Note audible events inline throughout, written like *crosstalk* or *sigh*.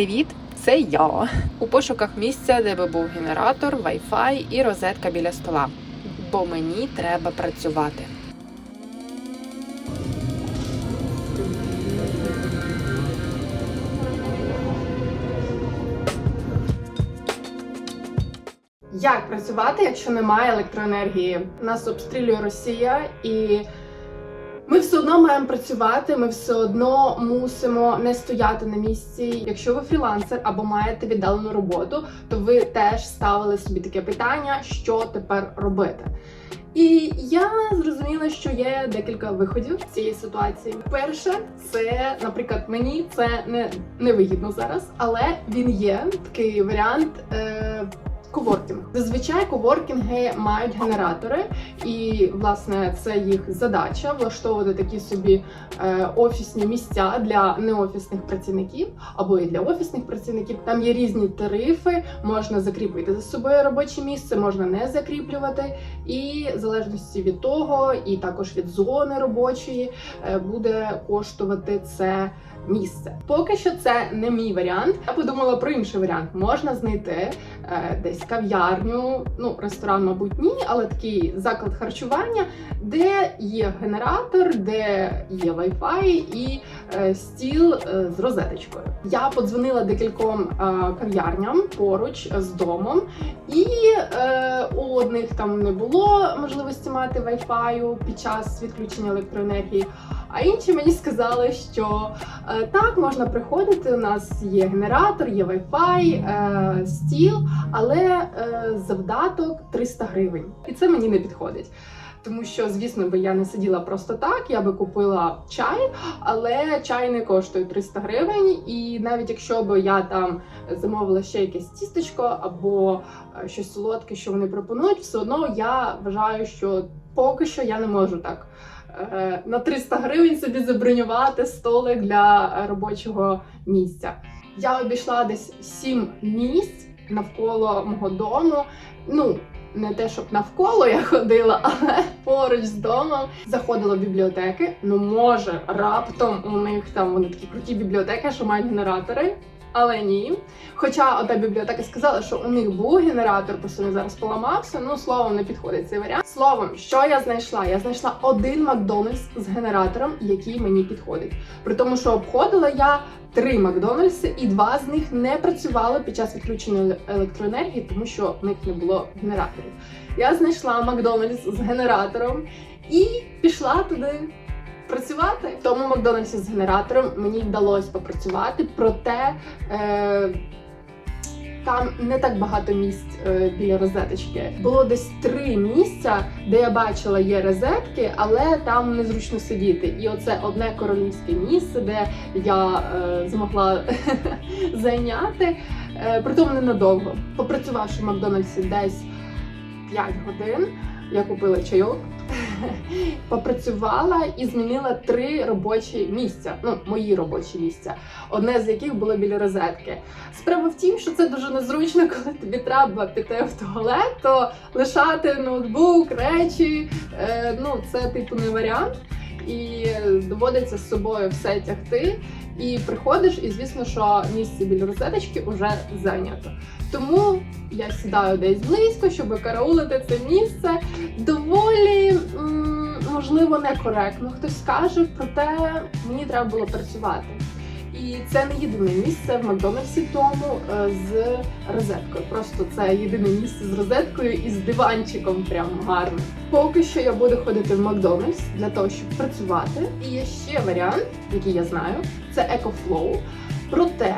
Привіт! Це я у пошуках місця, де би був генератор, Wi-Fi і розетка біля стола. Бо мені треба працювати. Як працювати, якщо немає електроенергії? Нас обстрілює Росія і. Ми все одно маємо працювати, ми все одно мусимо не стояти на місці. Якщо ви фрілансер або маєте віддалену роботу, то ви теж ставили собі таке питання, що тепер робити. І я зрозуміла, що є декілька виходів з цієї ситуації. Перше, це, наприклад, мені це не, вигідно зараз, але він є такий варіант. Е- Коворкінг. Зазвичай коворкінги мають генератори, і власне це їх задача влаштовувати такі собі е, офісні місця для неофісних працівників або і для офісних працівників. Там є різні тарифи, можна закріпити за собою робоче місце, можна не закріплювати. І в залежності від того, і також від зони робочої, е, буде коштувати це. Місце поки що це не мій варіант. Я подумала про інший варіант. Можна знайти е, десь кав'ярню, ну ресторан, мабуть, ні, але такий заклад харчування, де є генератор, де є Wi-Fi і е, стіл е, з розеточкою. Я подзвонила декільком е, кав'ярням поруч з домом, і е, у одних там не було можливості мати Wi-Fi під час відключення електроенергії. А інші мені сказали, що е, так можна приходити. У нас є генератор, є Wi-Fi, е, стіл, але е, завдаток 300 гривень, і це мені не підходить. Тому що, звісно, би я не сиділа просто так, я би купила чай, але чай не коштує 300 гривень. І навіть якщо б я там замовила ще якесь тістечко або е, щось солодке, що вони пропонують, все одно я вважаю, що поки що я не можу так на 300 гривень собі забронювати столик для робочого місця. Я обійшла десь 7 місць навколо мого дому. Ну, не те, щоб навколо я ходила, *laughs* але поруч з домом заходила в бібліотеки. Ну, може, раптом у них там вони такі круті бібліотеки, що мають генератори. Але ні. Хоча ота бібліотека сказала, що у них був генератор, просто він зараз поламався. Ну, словом, не підходить цей варіант. Словом, що я знайшла? Я знайшла один Макдональдс з генератором, який мені підходить. При тому, що обходила я три Макдональдси, і два з них не працювали під час відключення електроенергії, тому що в них не було генераторів. Я знайшла Макдональдс з генератором і пішла туди працювати. В тому Макдональдсі з генератором мені вдалося попрацювати, проте. Е- там не так багато місць е, біля розеточки. Було десь три місця, де я бачила є розетки, але там незручно сидіти. І оце одне королівське місце, де я е, змогла *laughs* зайняти, е, притом ненадовго. Попрацювавши в Макдональдсі десь 5 годин, я купила чайок. *laughs* Попрацювала і змінила три робочі місця. Ну, мої робочі місця. Одне з яких було біля розетки. Справа в тім, що це дуже незручно, *laughs* коли тобі треба піти в туалет, то лишати ноутбук, речі. Е, ну, це типу не варіант. І доводиться з собою все тягти. І приходиш, і звісно, що місце біля розеточки вже зайнято. Тому я сідаю десь близько, щоб караулити це місце. Доволі можливо некоректно хтось скаже, проте мені треба було працювати. І це не єдине місце в Макдональдсі тому е, з розеткою. Просто це єдине місце з розеткою і з диванчиком прям гарним. Поки що я буду ходити в Макдональдс для того, щоб працювати. І є ще варіант, який я знаю, це EcoFlow. Проте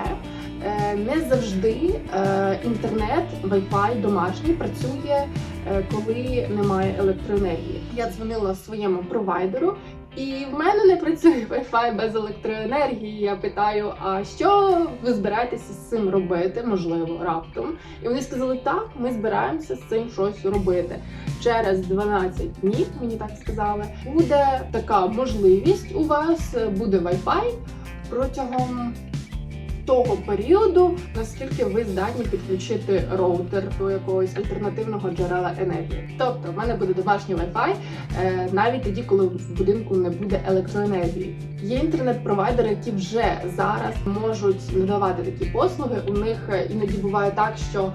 не завжди е, інтернет, Wi-Fi домашній працює, е, коли немає електроенергії. Я дзвонила своєму провайдеру. І в мене не працює *laughs* Wi-Fi без електроенергії. Я питаю, а що ви збираєтеся з цим робити? Можливо, раптом. І вони сказали, так, ми збираємося з цим щось робити. Через 12 днів, мені так сказали, буде така можливість у вас, буде Wi-Fi протягом того періоду, наскільки ви здатні підключити роутер до якогось альтернативного джерела енергії. Тобто, в мене буде домашній Wi-Fi е, навіть тоді, коли в будинку не буде електроенергії. Є інтернет-провайдери, які вже зараз можуть надавати такі послуги. У них іноді буває так, що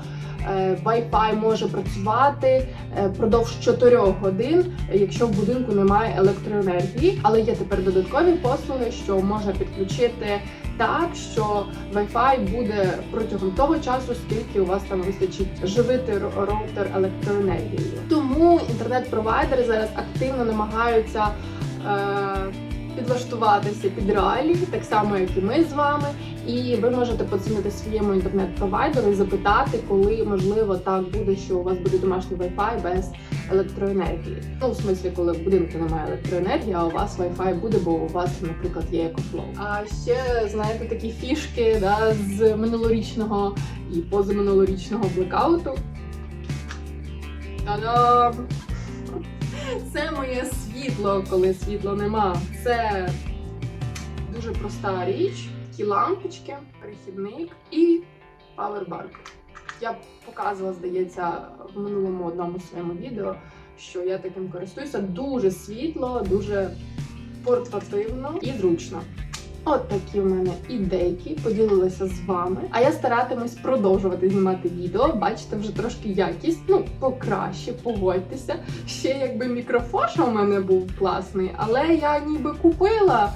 е, Wi-Fi може працювати е, продовж 4 годин, якщо в будинку немає електроенергії. Але є тепер додаткові послуги, що можна підключити так, що Wi-Fi буде протягом того часу, скільки у вас там вистачить живити роутер електроенергією. Тому інтернет-провайдери зараз активно намагаються. Е- Підлаштуватися під реалії, так само як і ми з вами, і ви можете подзвонити своєму інтернет-провайдеру і запитати, коли можливо так буде, що у вас буде домашній Wi-Fi без електроенергії. Ну, в смислі, коли в будинку немає електроенергії, а у вас Wi-Fi буде, бо у вас, наприклад, є екофлоу. А ще знаєте такі фішки да, з минулорічного і позаминулорічного блекауту. Та-дам! Це моє світло, коли світла нема. Це дуже проста річ. Ті лампочки, перехідник і павербанк. Я показувала, здається, в минулому одному своєму відео, що я таким користуюся. Дуже світло, дуже портативно і зручно. От такі в мене ідейки поділилася з вами. А я старатимусь продовжувати знімати відео. Бачите, вже трошки якість, ну покраще, погодьтеся. Ще якби мікрофон у мене був класний, але я ніби купила.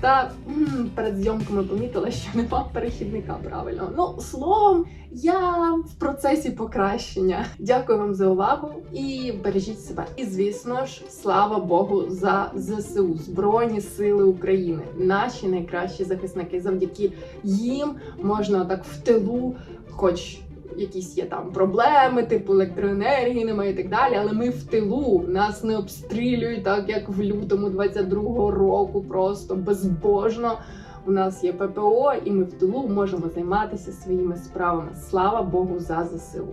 Та м, перед зйомками помітила, що нема перехідника правильно. Ну, словом, я в процесі покращення. Дякую вам за увагу і бережіть себе. І звісно ж, слава Богу, за ЗСУ Збройні Сили України, наші найкращі захисники. Завдяки їм можна так в тилу, хоч. Якісь є там проблеми, типу електроенергії немає і так далі. Але ми в тилу нас не обстрілюють так, як в лютому 22-го року, просто безбожно. У нас є ППО, і ми в тилу можемо займатися своїми справами. Слава Богу, за ЗСУ.